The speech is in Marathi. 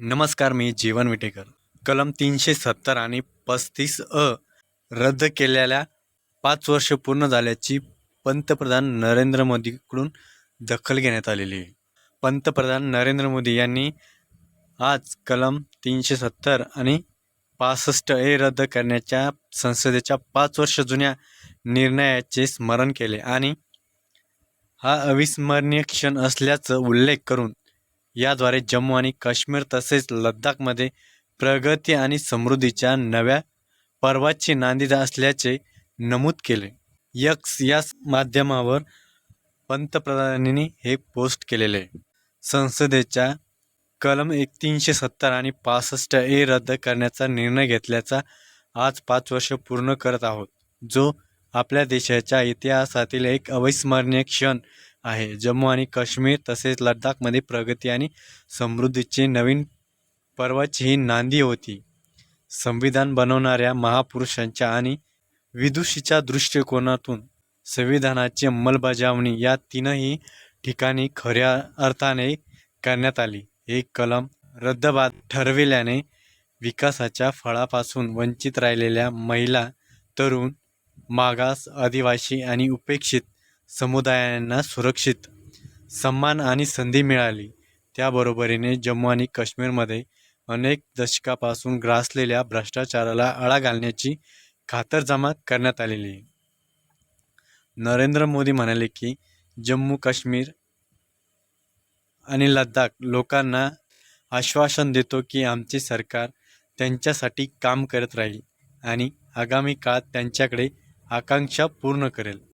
नमस्कार मी जीवन विटेकर. कलम तीनशे सत्तर आणि पस्तीस अ रद्द केलेल्या पाच वर्ष पूर्ण झाल्याची पंतप्रधान नरेंद्र मोदीकडून दखल घेण्यात आलेली आहे. पंतप्रधान नरेंद्र मोदी यांनी आज कलम तीनशे सत्तर आणि पासष्ट ए रद्द करण्याच्या संसदेच्या पाच वर्ष जुन्या निर्णयाचे स्मरण केले आणि हा अविस्मरणीय क्षण असल्याचं उल्लेख करून याद्वारे जम्मू आणि काश्मीर तसेच लद्दाखमध्ये प्रगती आणि समृद्धीच्या नव्या पर्वाची नांदी असल्याचे नमूद केले. यक्स या माध्यमावर पंतप्रधानांनी हे पोस्ट केलेले. संसदेच्या कलम एक तीनशे सत्तर आणि पासष्ट ए रद्द करण्याचा निर्णय घेतल्याचा आज पाच वर्ष पूर्ण करत आहोत जो आपल्या देशाच्या इतिहासातील एक अविस्मरणीय क्षण आहे. जम्मू आणि काश्मीर तसेच लडाखमध्ये प्रगती आणि समृद्धीची नवीन पर्वाची ही नांदी होती. संविधान बनवणाऱ्या महापुरुषांच्या आणि विदुषीच्या दृष्टिकोनातून संविधानाची अंमलबजावणी या तीनही ठिकाणी खऱ्या अर्थाने करण्यात आली. हे कलम रद्दबाद ठरविल्याने विकासाच्या फळापासून वंचित राहिलेल्या महिला तरुण मागास आदिवासी आणि उपेक्षित समुदायांना सुरक्षित सन्मान आणि संधी मिळाली. त्याबरोबरीने जम्मू आणि काश्मीरमध्ये अनेक दशकापासून ग्रासलेल्या भ्रष्टाचाराला आळा घालण्याची खातरजमा करण्यात आलेली आहे. नरेंद्र मोदी म्हणाले की जम्मू काश्मीर आणि लद्दाख लोकांना आश्वासन देतो की आमचे सरकार त्यांच्यासाठी काम करत राहील आणि आगामी काळात त्यांच्याकडे आकांक्षा पूर्ण करेल.